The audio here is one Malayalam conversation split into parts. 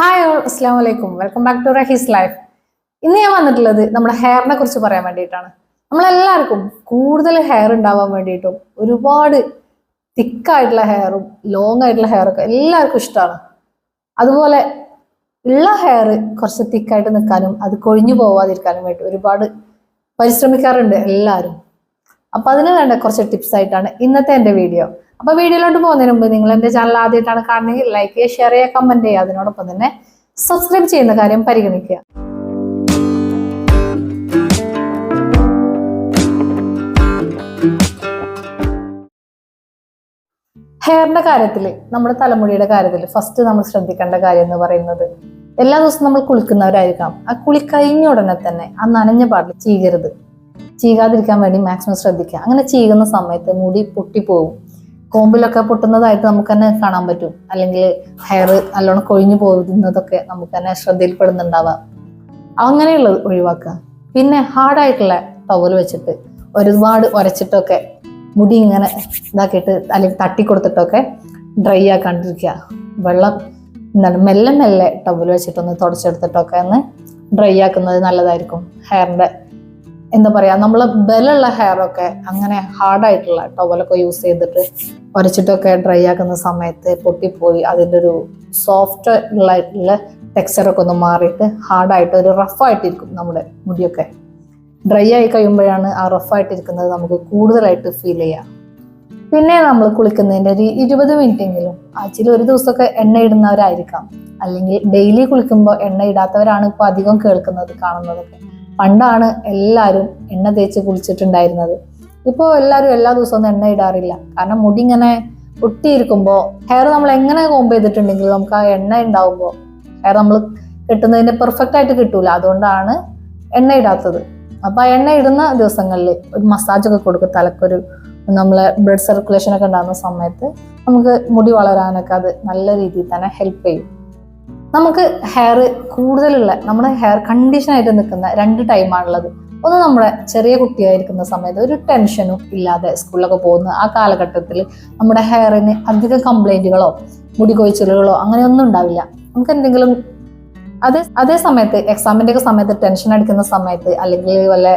ഹായ് ഓൾ അസ്സാം വലൈക്കും welcome back to Rahees life ഇന്ന് ഞാൻ വന്നിട്ടുള്ളത് നമ്മുടെ ഹെയറിനെ കുറിച്ച് പറയാൻ വേണ്ടിയിട്ടാണ്. നമ്മളെല്ലാവർക്കും കൂടുതൽ ഹെയർ ഉണ്ടാവാൻ വേണ്ടിയിട്ടും ഒരുപാട് തിക്കായിട്ടുള്ള ഹെയറും ലോങ് ആയിട്ടുള്ള ഹെയറൊക്കെ എല്ലാവർക്കും ഇഷ്ടമാണ്. അതുപോലെ ഉള്ള ഹെയർ കുറച്ച് തിക്കായിട്ട് നിൽക്കാനും അത് കൊഴിഞ്ഞു പോവാതിരിക്കാനും വേണ്ടി ഒരുപാട് പരിശ്രമിക്കാറുണ്ട് എല്ലാവരും. അപ്പം അതിന് വേണ്ട കുറച്ച് ടിപ്സ് ആയിട്ടാണ് ഇന്നത്തെ എന്റെ വീഡിയോ അപ്പൊ വീഡിയോയിലോട്ട് പോകുന്നതിന് മുമ്പ് നിങ്ങൾ എന്റെ ചാനൽ ആദ്യമായിട്ടാണ് കാണുന്നതെങ്കിൽ ലൈക്ക് ചെയ്യുക ഷെയർ ചെയ്യുക കമന്റ് ചെയ്യുക. അതിനോടൊപ്പം തന്നെ സബ്സ്ക്രൈബ് ചെയ്യുന്ന കാര്യം പരിഗണിക്കുക. ഹെയറിന്റെ കാര്യത്തിൽ നമ്മുടെ തലമുടിയുടെ കാര്യത്തിൽ ഫസ്റ്റ് നമ്മൾ ശ്രദ്ധിക്കേണ്ട കാര്യം എന്ന് പറയുന്നത് എല്ലാ ദിവസവും നമ്മൾ കുളിക്കുന്നവരായിരിക്കാം. ആ കുളി കഴിഞ്ഞ ഉടനെ തന്നെ ആ നനഞ്ഞ പാടിൽ ചീകരുത്. ചീകാതിരിക്കാൻ വേണ്ടി മാക്സിമം ശ്രദ്ധിക്കുക. അങ്ങനെ ചീകുന്ന സമയത്ത് മുടി പൊട്ടിപ്പോവും കോമ്പിലൊക്കെ പൊട്ടുന്നതായിട്ട് നമുക്ക് തന്നെ കാണാൻ പറ്റും. അല്ലെങ്കിൽ ഹെയർ നല്ലോണം കൊഴിഞ്ഞു പോകുന്നതൊക്കെ നമുക്ക് തന്നെ ശ്രദ്ധയിൽപ്പെടുന്നുണ്ടാവാം. അങ്ങനെയുള്ളത് ഒഴിവാക്കുക. പിന്നെ ഹാർഡായിട്ടുള്ള ടവൽ വെച്ചിട്ട് ഒരുപാട് ഉരച്ചിട്ടൊക്കെ മുടി ഇങ്ങനെ ഇതാക്കിയിട്ട് അല്ലെങ്കിൽ തട്ടി കൊടുത്തിട്ടൊക്കെ ഡ്രൈ ആക്കാണ്ടിരിക്കുക. വെള്ളം എന്താണ് മെല്ലെ മെല്ലെ ടവൽ വെച്ചിട്ടൊന്ന് തുടച്ചെടുത്തിട്ടൊക്കെ ഒന്ന് ഡ്രൈ ആക്കുന്നത് നല്ലതായിരിക്കും. ഹെയറിന്റെ എന്താ പറയാ നമ്മൾ ബലമുള്ള ഹെയറൊക്കെ അങ്ങനെ ഹാർഡായിട്ടുള്ള ടവലൊക്കെ യൂസ് ചെയ്തിട്ട് ഉരച്ചിട്ടൊക്കെ ഡ്രൈ ആക്കുന്ന സമയത്ത് പൊട്ടിപ്പോയി അതിന്റെ ഒരു സോഫ്റ്റ് ഉള്ള ടെക്സ്ചറൊക്കെ ഒന്ന് മാറിയിട്ട് ഹാർഡായിട്ട് ഒരു റഫായിട്ടിരിക്കും നമ്മുടെ മുടിയൊക്കെ. ഡ്രൈ ആയി കഴിയുമ്പോഴാണ് ആ റഫായിട്ടിരിക്കുന്നത് നമുക്ക് കൂടുതലായിട്ട് ഫീൽ ചെയ്യാം. പിന്നെ നമ്മൾ കുളിക്കുന്നതിന്റെ ഒരു ഇരുപത് എങ്കിലും ആഴ്ചയിൽ ഒരു ദിവസമൊക്കെ എണ്ണ ഇടുന്നവരായിരിക്കാം. അല്ലെങ്കിൽ ഡെയിലി കുളിക്കുമ്പോൾ എണ്ണ ഇടാത്തവരാണ് ഇപ്പോൾ അധികം കേൾക്കുന്നത് കാണുന്നതൊക്കെ. പണ്ടാണ് എല്ലാവരും എണ്ണ തേച്ച് കുളിച്ചിട്ടുണ്ടായിരുന്നത്. ഇപ്പോൾ എല്ലാവരും എല്ലാ ദിവസവും എണ്ണ ഇടാറില്ല. കാരണം മുടി ഇങ്ങനെ ഒട്ടിയിരിക്കുമ്പോൾ ഹെയർ നമ്മൾ എങ്ങനെ കോമ്പ് ചെയ്തിട്ടുണ്ടെങ്കിലും നമുക്ക് ആ എണ്ണ ഉണ്ടാവുമ്പോൾ ഹെയർ നമ്മൾ കിട്ടുന്നതിന് പെർഫെക്റ്റ് ആയിട്ട് കിട്ടൂല. അതുകൊണ്ടാണ് എണ്ണ ഇടാത്തത്. അപ്പോൾ ആ എണ്ണ ഇടുന്ന ദിവസങ്ങളിൽ ഒരു മസാജ് ഒക്കെ കൊടുക്കും. തലക്കൊരു നമ്മളെ ബ്ലഡ് സർക്കുലേഷൻ ഒക്കെ ഉണ്ടാകുന്ന സമയത്ത് നമുക്ക് മുടി വളരാനൊക്കെ അത് നല്ല രീതിയിൽ തന്നെ ഹെൽപ്പ് ചെയ്യും. നമുക്ക് ഹെയർ കൂടുതലുള്ള നമ്മുടെ ഹെയർ കണ്ടീഷൻ ആയിട്ട് നിൽക്കുന്ന രണ്ട് ടൈമാണുള്ളത് ഒന്ന് നമ്മുടെ ചെറിയ കുട്ടിയായിരിക്കുന്ന സമയത്ത് ഒരു ടെൻഷനും ഇല്ലാതെ സ്കൂളിലൊക്കെ പോകുന്ന ആ കാലഘട്ടത്തിൽ നമ്മുടെ ഹെയറിന് അധിക കംപ്ലൈന്റുകളോ മുടി കൊഴിച്ചിലുകളോ അങ്ങനെയൊന്നും ഉണ്ടാവില്ല. നമുക്ക് എന്തെങ്കിലും അതേ അതേ സമയത്ത് എക്സാമിന്റെ ഒക്കെ സമയത്ത് ടെൻഷൻ അടിക്കുന്ന സമയത്ത് അല്ലെങ്കിൽ വല്ല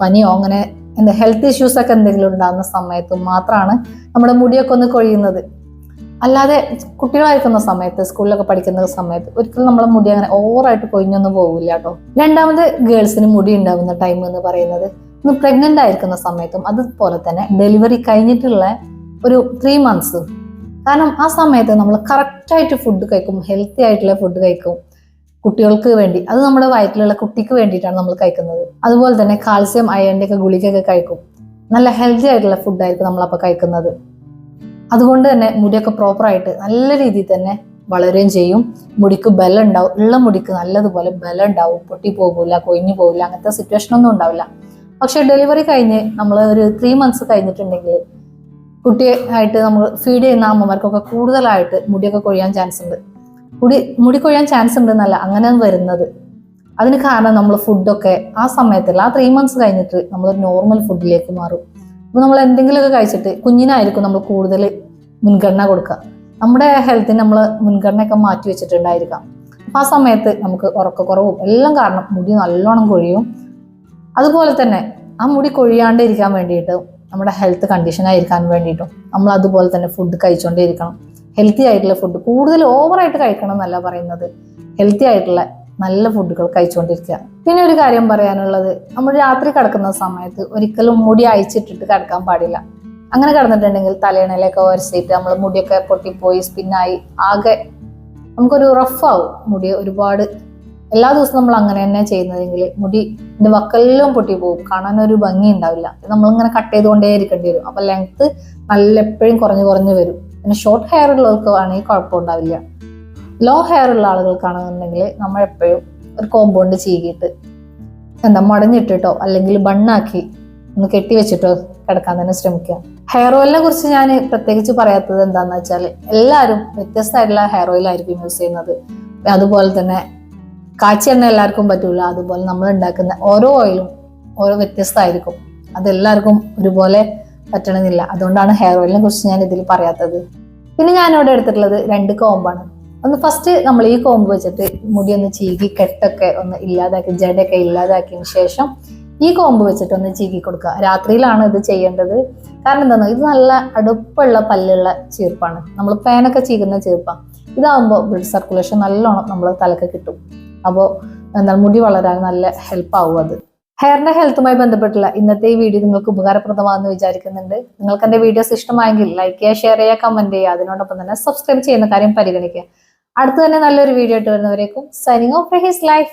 പനിയോ അങ്ങനെ എന്താ ഹെൽത്ത് ഇഷ്യൂസ് ഒക്കെ എന്തെങ്കിലും ഉണ്ടാകുന്ന സമയത്തും മാത്രമാണ് നമ്മുടെ മുടിയൊക്കെ ഒന്ന് കൊഴിയുന്നത്. അല്ലാതെ കുട്ടികളായിരിക്കുന്ന സമയത്ത് സ്കൂളിലൊക്കെ പഠിക്കുന്ന സമയത്ത് ഒരിക്കലും നമ്മളെ മുടി അങ്ങനെ ഓവറായിട്ട് കൊഴിഞ്ഞൊന്നും പോകില്ല കേട്ടോ. രണ്ടാമത് ഗേൾസിന് മുടി ഉണ്ടാകുന്ന ടൈം എന്ന് പറയുന്നത് ഒന്ന് പ്രഗ്നന്റ് ആയിരിക്കുന്ന സമയത്തും അതുപോലെ തന്നെ ഡെലിവറി കഴിഞ്ഞിട്ടുള്ള ഒരു ത്രീ മന്ത്സ് കാരണം ആ സമയത്ത് നമ്മൾ കറക്റ്റായിട്ട് ഫുഡ് കഴിക്കും ഹെൽത്തി ആയിട്ടുള്ള ഫുഡ് കഴിക്കും കുട്ടികൾക്ക് വേണ്ടി. അത് നമ്മുടെ വയറ്റിലുള്ള കുട്ടിക്ക് വേണ്ടിയിട്ടാണ് നമ്മൾ കഴിക്കുന്നത്. അതുപോലെ തന്നെ കാൽസ്യം അയണിന്റെ ഒക്കെ ഗുളികയൊക്കെ കഴിക്കും. നല്ല ഹെൽത്തി ആയിട്ടുള്ള ഫുഡായിരിക്കും നമ്മളപ്പോൾ കഴിക്കുന്നത്. അതുകൊണ്ട് തന്നെ മുടിയൊക്കെ പ്രോപ്പറായിട്ട് നല്ല രീതിയിൽ തന്നെ വളരുകയും ചെയ്യും. മുടിക്ക് ബലം ഉണ്ടാവും. ഉള്ള മുടിക്ക് നല്ലതുപോലെ ബലം ഉണ്ടാവും. പൊട്ടി പോകില്ല കൊഴിഞ്ഞു പോകില്ല അങ്ങനത്തെ സിറ്റുവേഷൻ ഒന്നും ഉണ്ടാവില്ല. പക്ഷെ ഡെലിവറി കഴിഞ്ഞ് നമ്മൾ ഒരു ത്രീ മന്ത്സ് കഴിഞ്ഞിട്ടുണ്ടെങ്കിൽ കുട്ടിയെ ആയിട്ട് നമ്മൾ ഫീഡ് ചെയ്യുന്ന അമ്മമാർക്കൊക്കെ കൂടുതലായിട്ട് മുടിയൊക്കെ കൊഴിയാൻ ചാൻസ് ഉണ്ട്. മുടി മുടി കൊഴിയാൻ ചാൻസ് ഉണ്ടെന്നല്ല അങ്ങനെ വരുന്നത്. അതിന് കാരണം നമ്മൾ ഫുഡൊക്കെ ആ സമയത്തല്ല ആ ത്രീ മന്ത്സ് കഴിഞ്ഞിട്ട് നമ്മൾ നോർമൽ ഫുഡിലേക്ക് മാറും. അപ്പൊ നമ്മൾ എന്തെങ്കിലുമൊക്കെ കഴിച്ചിട്ട് കുഞ്ഞിനായിരിക്കും നമ്മൾ കൂടുതൽ മുൻഗണന കൊടുക്കുക. നമ്മുടെ ഹെൽത്തിന് നമ്മൾ മുൻഗണനയൊക്കെ മാറ്റി വെച്ചിട്ടുണ്ടായിരിക്കാം. അപ്പം ആ സമയത്ത് നമുക്ക് ഉറക്കക്കുറവും എല്ലാം കാരണം മുടി നല്ലോണം കൊഴിയും. അതുപോലെ തന്നെ ആ മുടി കൊഴിയാണ്ടിരിക്കാൻ വേണ്ടിയിട്ട് നമ്മുടെ ഹെൽത്ത് കണ്ടീഷനായിരിക്കാൻ വേണ്ടിയിട്ടും നമ്മൾ അതുപോലെ തന്നെ ഫുഡ് കഴിച്ചുകൊണ്ടേ ഇരിക്കണം. ഹെൽത്തി ആയിട്ടുള്ള ഫുഡ് കൂടുതൽ ഓവറായിട്ട് കഴിക്കണം എന്നല്ല പറയുന്നത്. ഹെൽത്തി ആയിട്ടുള്ള നല്ല ഫുഡുകൾ കഴിച്ചുകൊണ്ടിരിക്കുക പിന്നെ ഒരു കാര്യം പറയാനുള്ളത്. നമ്മൾ രാത്രി കിടക്കുന്ന സമയത്ത് ഒരിക്കലും മുടി അയച്ചിട്ടിട്ട് കിടക്കാൻ പാടില്ല. അങ്ങനെ കിടന്നിട്ടുണ്ടെങ്കിൽ തലേണയിലൊക്കെ ഒരച്ചിട്ട് നമ്മൾ മുടിയൊക്കെ പൊട്ടിപ്പോയി സ്പിന്നായി ആകെ നമുക്കൊരു റഫാവും മുടി ഒരുപാട് എല്ലാ ദിവസവും നമ്മൾ അങ്ങനെ തന്നെ ചെയ്യുന്നതെങ്കിൽ മുടിന്റെ വക്കെല്ലാം പൊട്ടി പോകും കാണാൻ ഒരു ഭംഗി ഉണ്ടാവില്ല. നമ്മളിങ്ങനെ കട്ട് ചെയ്തുകൊണ്ടേ ഇരിക്കേണ്ടി വരും. അപ്പൊ ലെങ്ത് നല്ല എപ്പോഴും കുറഞ്ഞു കുറഞ്ഞു വരും. പിന്നെ ഷോർട്ട് ഹെയർ ഉള്ളവർക്ക് ആണെങ്കിൽ കുഴപ്പമുണ്ടാവില്ല ലോങ് ഹെയർ ഉള്ള ആളുകൾക്കാണെന്നുണ്ടെങ്കിൽ നമ്മൾ എപ്പോഴും ഒരു കോമ്പൗണ്ട് ചീകിയിട്ട് എന്താ മുടഞ്ഞിട്ടിട്ടോ അല്ലെങ്കിൽ ബണ്ണാക്കി ഒന്ന് കെട്ടി വെച്ചിട്ടോ കിടക്കാൻ തന്നെ ശ്രമിക്കുക. ഹെയർ ഓയിലിനെ കുറിച്ച് ഞാൻ പ്രത്യേകിച്ച് പറയാത്തത് എന്താണെന്ന് വെച്ചാൽ എല്ലാവരും വ്യത്യസ്തമായിട്ടുള്ള ഹെയർ ഓയിൽ ആയിരിക്കും യൂസ് ചെയ്യുന്നത്. അതുപോലെ തന്നെ കാച്ചി എണ്ണ എല്ലാവർക്കും പറ്റൂല അതുപോലെ നമ്മൾ ഉണ്ടാക്കുന്ന ഓരോ ഓയിലും ഓരോ വ്യത്യസ്തമായിരിക്കും. അതെല്ലാവർക്കും ഒരുപോലെ പറ്റണമെന്നില്ല. അതുകൊണ്ടാണ് ഹെയർ ഓയിലിനെ കുറിച്ച് ഞാൻ ഇതിൽ പറയാത്തത്. പിന്നെ ഞാനിവിടെ എടുത്തിട്ടുള്ളത് രണ്ട് കോമ്പാണ് ഒന്ന് ഫസ്റ്റ് നമ്മൾ ഈ കോമ്പ് വെച്ചിട്ട് മുടി ഒന്ന് ചീകി കെട്ടൊക്കെ ഒന്ന് ഇല്ലാതാക്കി ജടയൊക്കെ ഇല്ലാതാക്കിയതിന് ശേഷം ഈ കോമ്പ് വെച്ചിട്ട് ഒന്ന് ചീകി കൊടുക്കുക. രാത്രിയിലാണ് ഇത് ചെയ്യേണ്ടത്. കാരണം എന്താണെന്ന് ഇത് നല്ല അടുപ്പുള്ള പല്ലുള്ള ചീർപ്പാണ് നമ്മൾ ഫാനൊക്കെ ചീകുന്ന ചീർപ്പാണ് ഇതാകുമ്പോൾ ബ്ലഡ് സർക്കുലേഷൻ നല്ലോണം നമ്മൾ തലക്ക് കിട്ടും. അപ്പോൾ എന്താണ് മുടി വളരാൻ നല്ല ഹെൽപ്പ് ആവും അത്. ഹെയറിന്റെ ഹെൽത്തുമായി ബന്ധപ്പെട്ടുള്ള ഇന്നത്തെ ഈ വീഡിയോ നിങ്ങൾക്ക് ഉപകാരപ്രദമാണെന്ന് വിചാരിക്കുന്നുണ്ട്. നിങ്ങൾക്ക് എന്റെ വീഡിയോസ് ഇഷ്ടമായെങ്കിൽ ലൈക്ക് ചെയ്യുക ഷെയർ ചെയ്യുക കമന്റ് ചെയ്യുക. അതിനോടൊപ്പം തന്നെ സബ്സ്ക്രൈബ് ചെയ്യുന്ന കാര്യം പരിഗണിക്കുക. അടുത്ത് തന്നെ നല്ലൊരു വീഡിയോ ഇട്ട് വരുന്നവരേക്കും സൈനിങ് ഓഫ് ഹിസ് ലൈഫ്